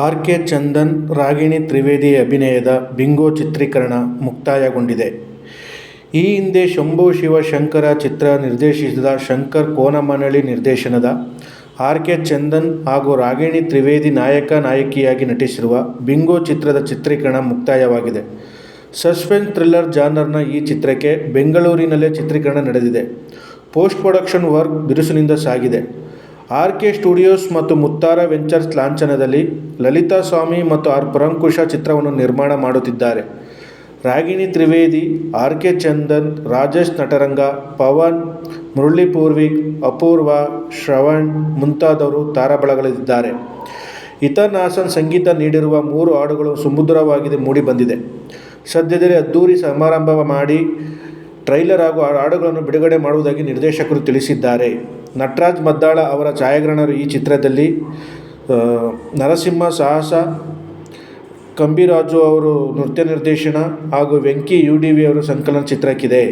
R K Chandan, Ragini Trivedi ಅಭಿನಯದ Bingo ಚಿತ್ರೀಕರಣ ಮುಕ್ತಾಯಗೊಂಡಿದೆ. ಈ ಹಿಂದೆ ಶಂಭು ಶಿವಶಂಕರ ಚಿತ್ರ ನಿರ್ದೇಶಿಸಿದ ಶಂಕರ್ ಕೋನಮನಳ್ಳಿ ನಿರ್ದೇಶನದ ಆರ್ ಕೆ ಚಂದನ್ ಹಾಗೂ ರಾಗಿಣಿ ತ್ರಿವೇದಿ ನಾಯಕ ನಾಯಕಿಯಾಗಿ ನಟಿಸಿರುವ ಬಿಂಗೋ ಚಿತ್ರದ ಚಿತ್ರೀಕರಣ ಮುಕ್ತಾಯವಾಗಿದೆ. ಸಸ್ಪೆನ್ಸ್ ಥ್ರಿಲ್ಲರ್ ಜಾನರ್ನ ಈ ಚಿತ್ರಕ್ಕೆ ಬೆಂಗಳೂರಿನಲ್ಲೇ ಚಿತ್ರೀಕರಣ ನಡೆದಿದೆ. ಪೋಸ್ಟ್ ಪ್ರೊಡಕ್ಷನ್ ವರ್ಕ್ ಬಿರುಸಿನಿಂದ ಸಾಗಿದೆ. ಆರ್ ಕೆ ಸ್ಟುಡಿಯೋಸ್ ಮತ್ತು ಮುತ್ತಾರ ವೆಂಚರ್ಸ್ ಲಾಂಛನದಲ್ಲಿ ಲಲಿತಾ ಸ್ವಾಮಿ ಮತ್ತು ಆರ್ ಪುರಂಕುಶ ಚಿತ್ರವನ್ನು ನಿರ್ಮಾಣ ಮಾಡುತ್ತಿದ್ದಾರೆ. ರಾಗಿಣಿ ತ್ರಿವೇದಿ ಆರ್ ಕೆ ಚಂದನ್, ರಾಜೇಶ್ ನಟರಂಗ, ಪವನ್, ಮುರಳಿ ಪೂರ್ವಿಕ್, ಅಪೂರ್ವ, ಶ್ರವಣ್ ಮುಂತಾದವರು ತಾರಾಬಳಗಲಿದ್ದಾರೆ. ಇತನ್ ಹಾಸನ್ ಸಂಗೀತ ನೀಡಿರುವ ಮೂರು ಹಾಡುಗಳು ಸುಮುದ್ರವಾಗಿದೆ ಮೂಡಿಬಂದಿದೆ. ಸದ್ಯದಲ್ಲಿ ಅದ್ದೂರಿ ಸಮಾರಂಭ ಮಾಡಿ ಟ್ರೈಲರ್ ಹಾಗೂ ಹಾಡುಗಳನ್ನು ಬಿಡುಗಡೆ ಮಾಡುವುದಾಗಿ ನಿರ್ದೇಶಕರು ತಿಳಿಸಿದ್ದಾರೆ. ನಟರಾಜ್ ಮದ್ದಾಳ ಅವರ ಛಾಯಾಗ್ರಹಣರು ಈ ಚಿತ್ರದಲ್ಲಿ ನರಸಿಂಹ ಸಾಹಸ, ಕಂಬಿರಾಜು ಅವರು ನೃತ್ಯ ನಿರ್ದೇಶನ ಹಾಗೂ ವೆಂಕಿ ಯು ಡಿ ವಿ ಅವರು ಸಂಕಲನ ಚಿತ್ರಕ್ಕಿದೆ.